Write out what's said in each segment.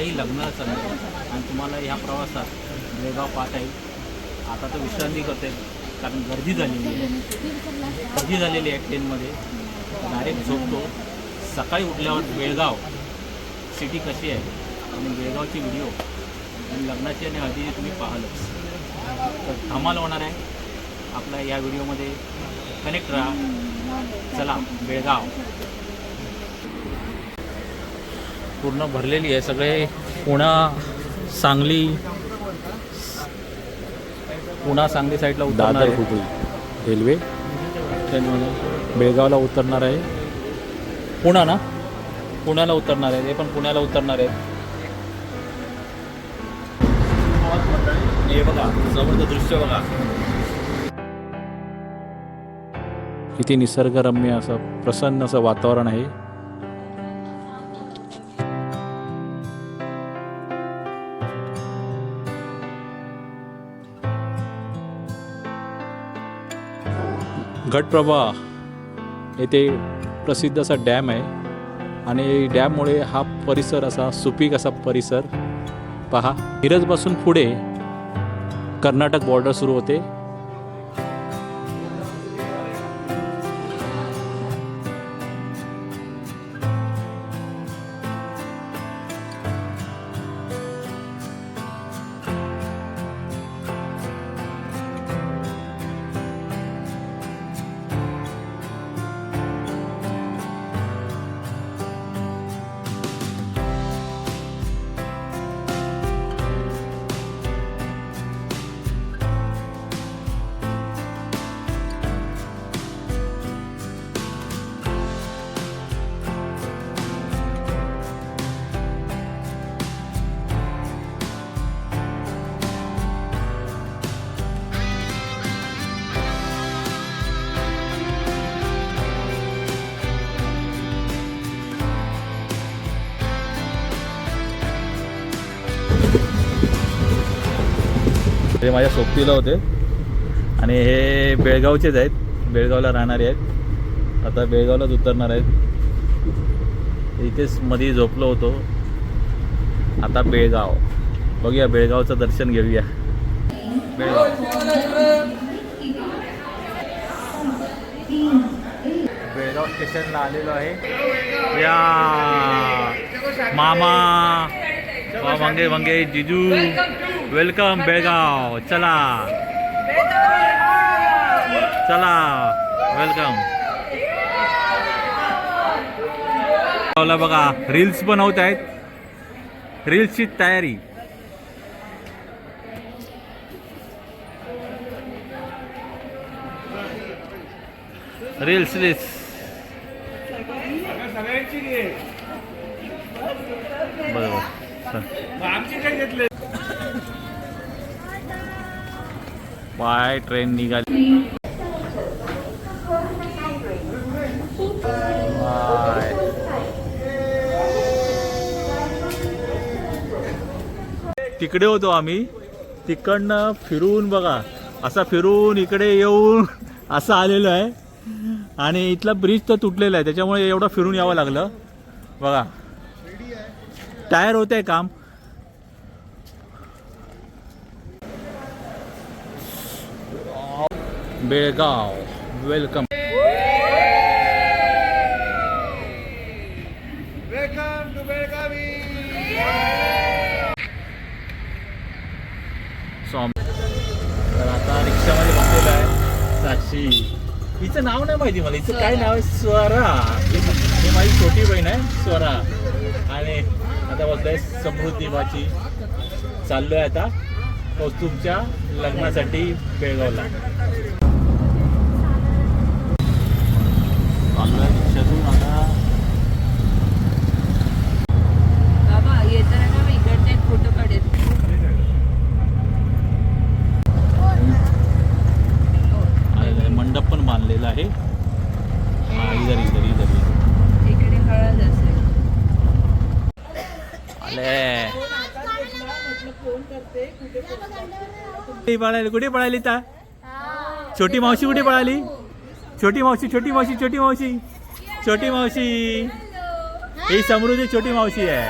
काही लग्न चाललं आणि तुम्हाला ह्या प्रवासात बेळगाव पाहत येईल. आता तर विश्रांती करते कारण गर्दी झालेली आहे. गर्दी झालेली आहे ट्रेनमध्ये. डायरेक्ट झोपतो. सकाळी उठल्यावर बेळगाव सिटी कशी आहे? आणि बेळगावची व्हिडिओ आणि लग्नाची आणि हळदीची तुम्ही पाहालच. तर धमाल होणार आहे. आपल्या या व्हिडिओमध्ये कनेक्ट राहा. चला बेळगाव. पूर्ण भरलेली आहे. सगळे पुणा सांगली पुणा सांगली साईडला उतरणार दादर आहे. हुबळी रेल्वे ट्रेनमध्ये बेळगावला उतरणार आहे. पुणा ना? पुण्याला उतरणार आहे. हे पण पुण्याला उतरणार आहे. हे बघा समोरचं दृश्य बघा. किती निसर्गरम्य असं प्रसन्न असं वातावरण आहे. घटप्रभा येथे प्रसिद्ध असा डॅम आहे. आणि डॅममुळे हा परिसर असा सुपीक असा परिसर. पहा मिरजपासून पुढे कर्नाटक बॉर्डर सुरू होते. हे माझ्या सोबतीला होते. आणि हे बेळगावचेच आहेत. बेळगावला राहणारे आहेत. आता बेळगावलाच उतरणार आहेत. इथेच मध्ये झोपलो होतो. आता बेळगाव. बघूया बेळगावचं दर्शन घेऊया. बेळगाव बेळगाव स्टेशनला आलेलो आहे. या! मामा! वा वांगे वांगे जिजू। वेलकम बेळगाव। चला। चला वेलकम। बघा रील्स बनवत आहेत. रील्सची तयारी. रील्स रील्स बरोबर. चल. पाय ट्रेन निघाली. बाय तिकडे होतो आम्ही. तिकडनं फिरून बघा. असा फिरून इकडे येऊन असं आलेलो आहे. आणि इथला ब्रिज तर तुटलेला आहे. त्याच्यामुळे एवढं फिरून यावं लागलं. बघा. टायर होतंय काम. बेळगाव वेलकम स्वामी. तर आता रिक्षामध्ये बसलेलो आहे साक्षी. हिचं नाव नाही माहिती मला. हिचं काय नाव आहे? स्वरा. ही माझी छोटी बहीण आहे स्वरा. आणि आता बोलतोय समृद्धी माझी चाललोय आता कौस्तुभच्या लग्नासाठी बेळगावला. चाललोय रिक्षातून आता बाबा येताना ना मी इकडचा एक फोटो काढेल आणि मंडप पण बांधलेला आहे हा इधर इधर इधर इकडे हळद असेल आले कुठे पळाली कुठे पळाली ता? छोटी मावशी कुठे पळाली? छोटी मावशी छोटी मावशी छोटी मावशी. छोटी मावशी. ही समृद्धी छोटी मावशी आहे.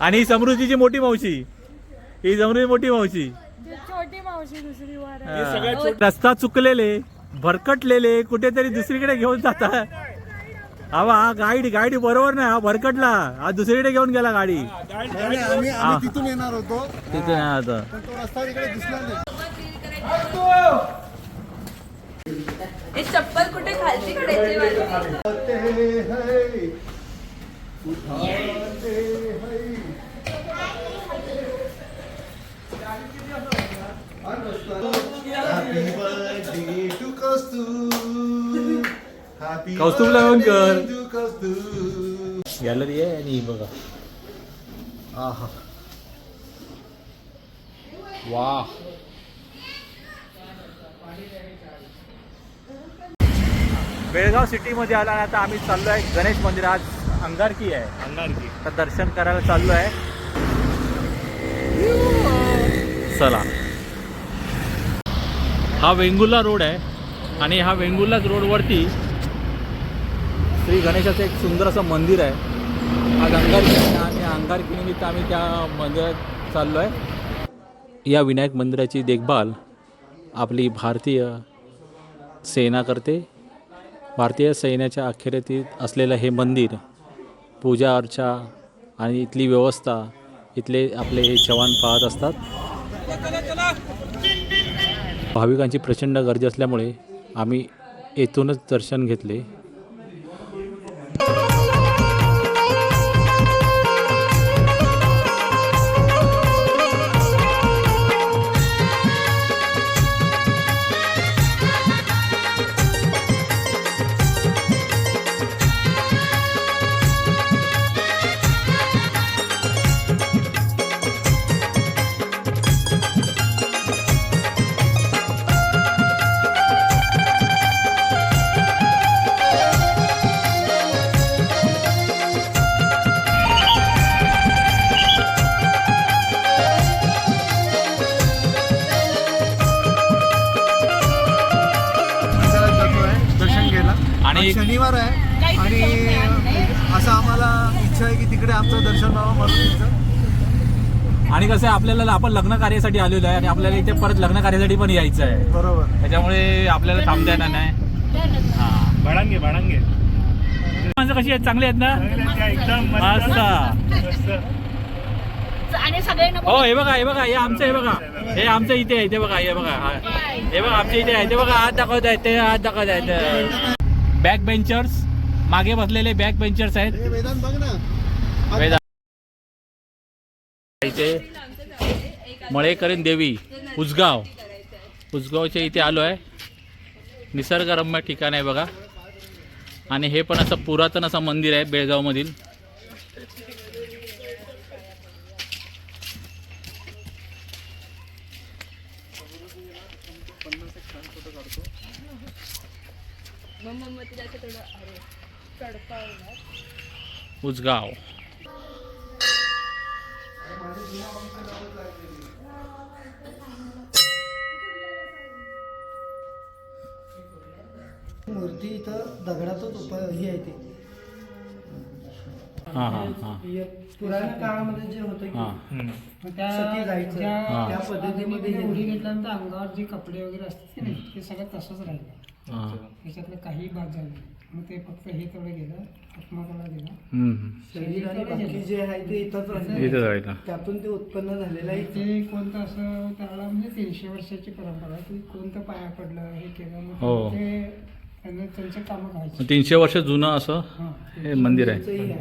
आणि ही समृद्धीची मोठी मावशी. ही समृद्धी मोठी मावशी. हा. रस्ता चुकलेले भरकटलेले कुठेतरी दुसरीकडे घेऊन जातात. हा बा, हा गाडी गाडी बरोबर नाही हा भरकटला. हा दुसरीकडे घेऊन गेला गाडी. आम्ही आम्ही. तिथून येणार होतो. तिथे नाही आता पण तो रस्ता इकडे दिसला नाही. हे चप्पल कुठे खालची काढायची. Happy birthday to Kaustubh. कौस्तुभला कर. कौस्तुभ. गॅलरी आहे आणि बघा. आहा. वा. बेळगाव सिटीमध्ये आला आणि आता आम्ही चाललो आहे गणेश मंदिर. आज अंगारकी आहे. अंगारकी. तर दर्शन करायला चाललो आहे चला. हा वेंगुर्ला रोड आहे. आणि हा वेंगुर्ला रोडवरती श्री गणेशाचं एक सुंदर असं मंदिर आहे. आज अंगारकी आणि अंगारकीनिमित्त आम्ही त्या मंदिरात चाललो आहे या विनायक मंदिराची देखभाल आपली भारतीय सेना करते. भारतीय सैन्याच्या अखेरीत असलेलं हे मंदिर पूजा अर्चा आणि इथली व्यवस्था इथले आपले हे जवान पाहत असतात. भाविकांची प्रचंड गर्दी असल्यामुळे आम्ही येथूनच दर्शन घेतले. मंदिरात इच्छा आहे की तिकडे आमचं दर्शन व्हावं म्हणून इथं. आणि कसं आहे आपल्याला आपण लग्न कार्यासाठी आलेलो आहे आणि आपल्याला इथे परत लग्न कार्यासाठी पण यायचं आहे. बरोबर. त्याच्यामुळे आपल्याला थांबता येणार नाही. हां. बाळांगे बाळांगे. माणसं कशी आहेत? चांगली आहेत ना? एकदम मस्त. हो हे बघा हे बघा हे आमचं हे बघा. हे आमचं इथे आहे ते बघा हे बघा हा. हे बघा आमच्या इथे आहे ते बघा हात दाखवत आहेत ते हात दाखवत आहेत बॅक बेंचर्स मागे बसलेले बॅक बेंचर्स आहेत. इथे मळेकरीण देवी उजगाव उजगावच्या इथे आलो आहे. निसर्गरम्य ठिकाण आहे बघा. आणि हे पण असं पुरातन असं मंदिर आहे बेळगावमधील. मग मग तिला असं थोडं अरे चढता येणार उजगाव. मूर्ती इथं दगडातच उप ही आहे ती. हां हां हां. हे पुराण्या काळामध्ये जे होतं हां. की मग त्या सती जायचं. त्या- त्या पद्धतीमध्ये हे उडी घेतल्यानंतर अंगावर जे कपडे वगैरे असतात की नाही ते सगळं तसंच राहिलं. हां. त्याच्यातलं काही भाग झाला नाही. मग ते फक्त हे तेवढं गेलं आत्मा तेवढा गेला. शरीर आणि बाकी जे आहे ते इथंच राहिलं. इथं त्यातून ते उत्पन्न झालेलं आहे ते कोणतं असं त्याला म्हणजे तीनशे वर्षाची परंपरा आहे की कोणतं पाया पडलं हे केलं मग हो. ते त्यांना त्यांचे कामं करायचे तीनशे वर्ष जुनं असं हां मंदिर आहे.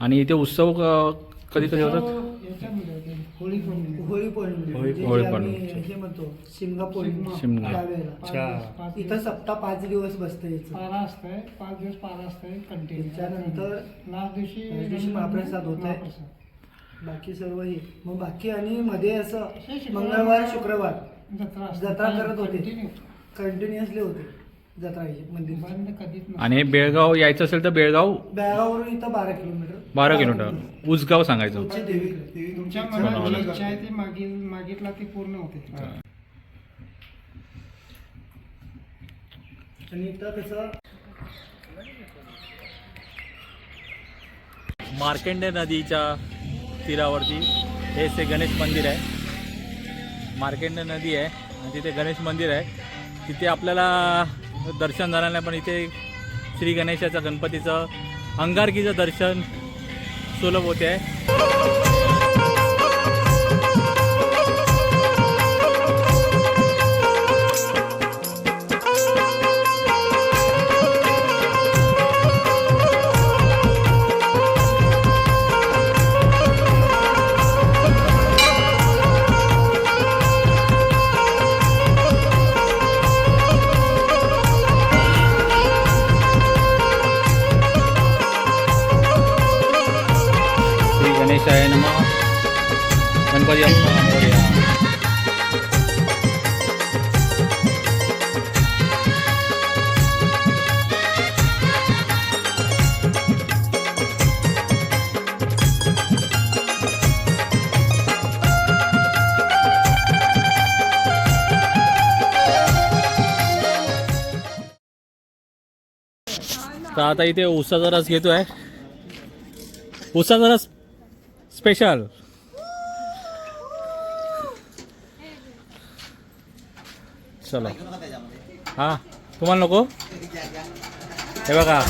आणि इथे उत्सव क- कधी कधी होतात तो याच्यामध्ये होते होळी पौर्णिमा होळी पौर्णिमा होळी- म्हणजे होळी जे आम्ही पौर्णिमा. हे म्हणतो शिमगा पौर्णिमा शिमगा. त्यावेळेला दिवस- पाच इथं दिवस सप्ताह पाच दिवस बसतं याचं पारा असतंय पाच दिवस पारा असतंय कंटिन्यू त्याच्यानंतर लास्ट दिवशी लास्ट दिवशी महाप्रसाद होत आहे. महाप्रसाद. बाकी सर्व हे मग बाकी आणि मध्ये असं शुक्रवार- मंगळवार शुक्रवार जत्रा असते. जत्रा करत होते. Continue. कंटिन्युअसली होते जत्रा मंदिर बंद कधीच नसते. आणि बेळगाव यायचं असेल तर बेळगाव बेळगाववरून इथं बारा किलोमीटर. बारा किलोमीटर. उजगाव सांगायचं तुमची देवी तुमच्या बनवलं. मनात जी इच्छा आहे ती मागील मागितला ती पूर्ण होते. आणि इथं कसं मार्कंडे नदीच्या तीरावरती हे से गणेश मंदिर आहे. मार्कंडे नदी आहे आणि तिथे गणेश मंदिर आहे. तिथे आपल्याला दर्शन झालं नाही पण इथे श्री गणेशाचं गणपतीचं अंगारकीचं दर्शन सुलभ होते. आहे तर आता इथे उसाचा रस घेतो आहे उसाचा रस स्पेशल चला. हा तुम्हाला नको. हे बघा.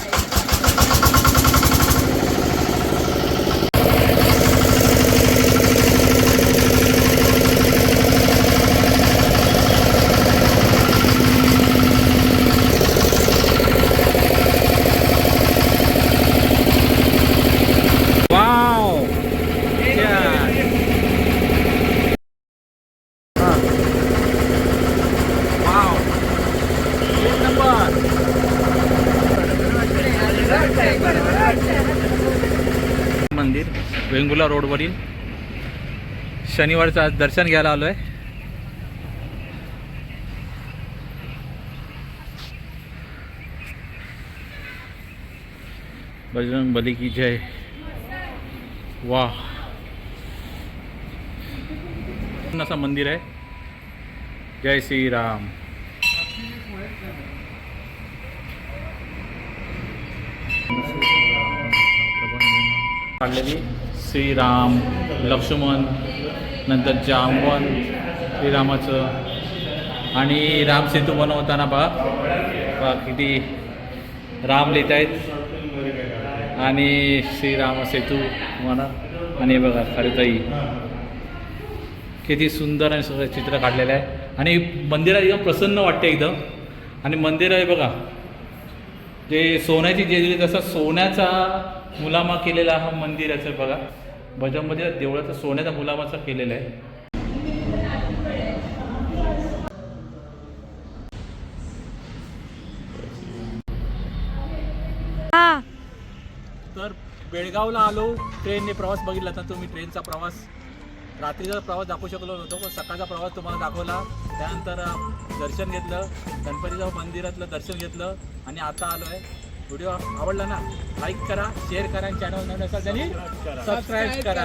रोडवरील शनिवारचं आज दर्शन घ्यायला आलो आहे बजरंग बली की जय. वाह. असं मंदिर आहे. जय श्रीराम. काढलेली श्रीराम लक्ष्मण नंतर जामवन श्रीरामाचं. आणि राम सेतू बनवताना बघा. बघा किती राम लिहित आहेत. आणि श्रीराम सेतू म्हणा आणि हे बघा खरेताई किती सुंदर आणि सुंदर चित्र काढलेलं आहे. आणि मंदिरात एकदम प्रसन्न वाटते एकदम. आणि मंदिर आहे बघा. जे सोन्याची जेजुरी तसा सोन्याचा मुलामा केलेला हा मंदिराचं आहे बघा. भजनमध्ये देवळाचा सोन्याचा मुलामाचा केलेला आहे. हा. तर बेळगावला आलो ट्रेनने प्रवास बघितला तर तुम्ही ट्रेनचा प्रवास. रात्रीचा प्रवास दाखवू शकलो नव्हतो पण सकाळचा प्रवास तुम्हाला दाखवला. त्यानंतर दर्शन घेतलं गणपतीच्या मंदिरातलं दर्शन घेतलं आणि आता आलो आहे व्हिडिओ आवडला ना लाईक करा शेअर करा चॅनल नवीन असाल त्यांनी सबस्क्राईब करा.